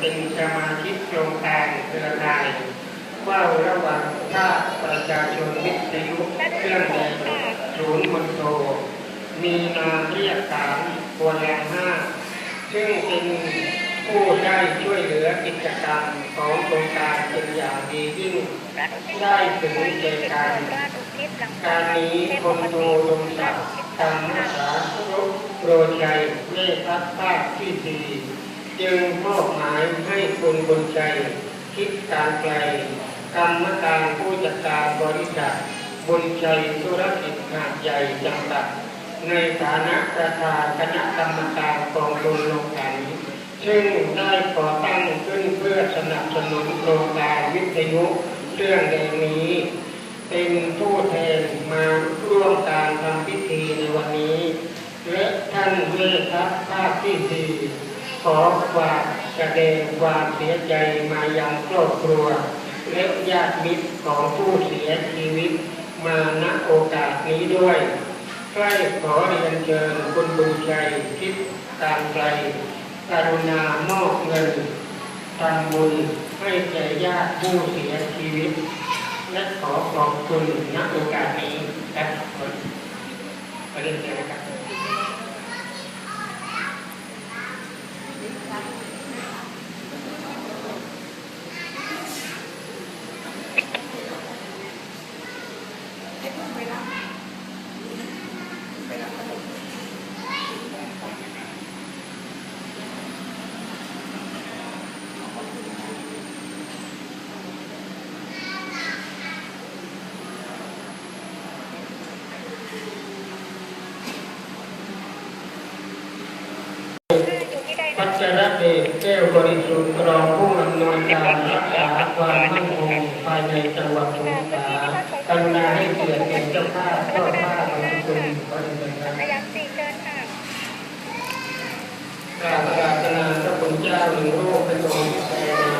เป็นสมาชิกโครงการเครือข่ายเฝ้าระวังภาคประชาชนวิทยุเครื่องแดงศูนย์มณโทมีนามเรียกขานตัวแรงห้าซึ่งเป็นผู้ได้ช่วยเหลือกิจกรรมของโครงการเป็นอย่างดียิ่งได้ถึงเจการการนี้พลโทลงศักดิ์ธรรมสาธุโปรชัยเมธพัฒภาคที่สี่ จึงมอบหมายให้คุณบุญใจคิดการไกลกรรมการผู้จัดการบริษัทบุญชัยธุรกิจหาดใหญ่จำกัด ในฐานะประธานคณะกรรมการกองทุนลงขันซึ่งได้ก่อตั้งขึ้นเพื่อสนับสนุนโครงการวิทยุเรื่องในนี้ เป็นผู้แทนมาร่วมการทำพิธีในวันนี้ และท่านเมธาภาคที่สี่ ขอฝากแสดงความเสียใจมายังครอบครัว และญาติมิตรของผู้เสียชีวิตมาณโอกาสนี้ด้วยใกล้ขอเรียนเชิญคุณบุญชัยคิดการไกลกรุณามอบเงินทำบุญให้แก่ญาติผู้เสียชีวิต และขอขอบคุณณโอกาสนี้ครับขอเรียนเชิญนะครับ พัชร เดชแก้วบริสุทธิ์รองผู้อำนวยการรักษาความมั่นคงภายในจังหวัดสงขลากรุณาให้เกียรติเป็นเจ้าภาพเจ้าภาพบริสุทธิ์บริสุทธิ์ครับพยักสี่เชิญค่ะกราบอาราธนาพระคุณเจ้าหนึ่งโลกเป็นองค์แท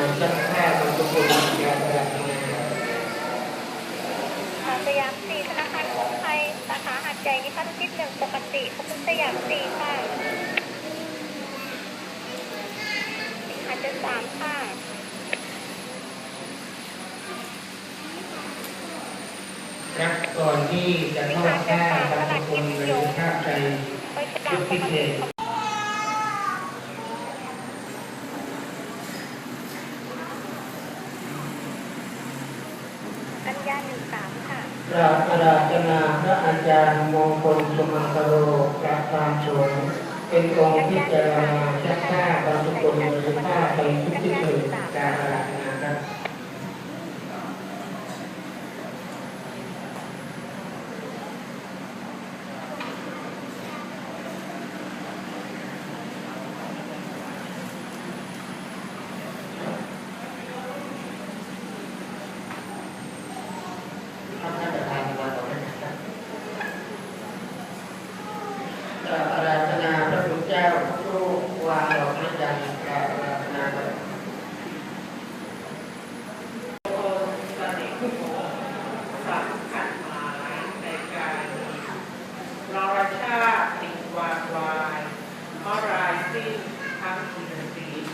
นเจ้าภาพบริสุทธิ์กราบอาราธนาค่ะสยามสีธนาคารกรุงไทยสาขาหัดใหญ่นิพัฒน์ทิศหนึ่งปกติขอบคุณสยามสีค่ะหัดเจน สามค่ะครับก่อนที่จะทอดผ้าบางคนหรือผ้าใจไปฉลามปกติขอบอัญญาหนึ่งสามค่ะกราบอาราธนาพระอาจารย์มงคลสุมังคโรกราบตามโฉม เป็นองค์ที่จรณาชักผ้าบางสกุลหรือฆ่าไปทุกที่อื่นการาธนาครับ ท่านประธานมาต่อไปนะครับกราบอาราธนาพระคุณเจ้าผู้วางดอกไม้จันทร์กราบอาราธนาครับ สำคัญหมายในการรอชาติติดวางวายเมื่อราย สิ้นทั้งอินทรีย์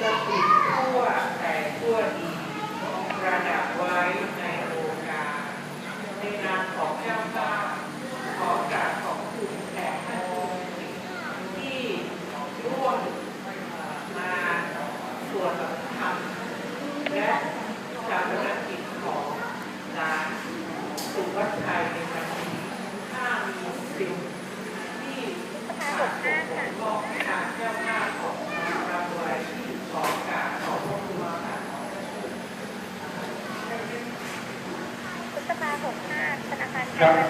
จะติดทั่วแต่ทั่วดีประดับไว้ในโอกาสในนามของเจ้าฟ้าขอกราบขอบคุณแขกท่านผู้มีที่ร่วมมาส่วนทำและชาวนากิจของร้านสุวัชชัยในวันนี้ถ้ามีสิ่ง ขาดตกบกพร่องทางเจ้าหน้าของเราไว้ขอกราบขอบพระคุณค่ะพฤษภาหกห้าธนาคาร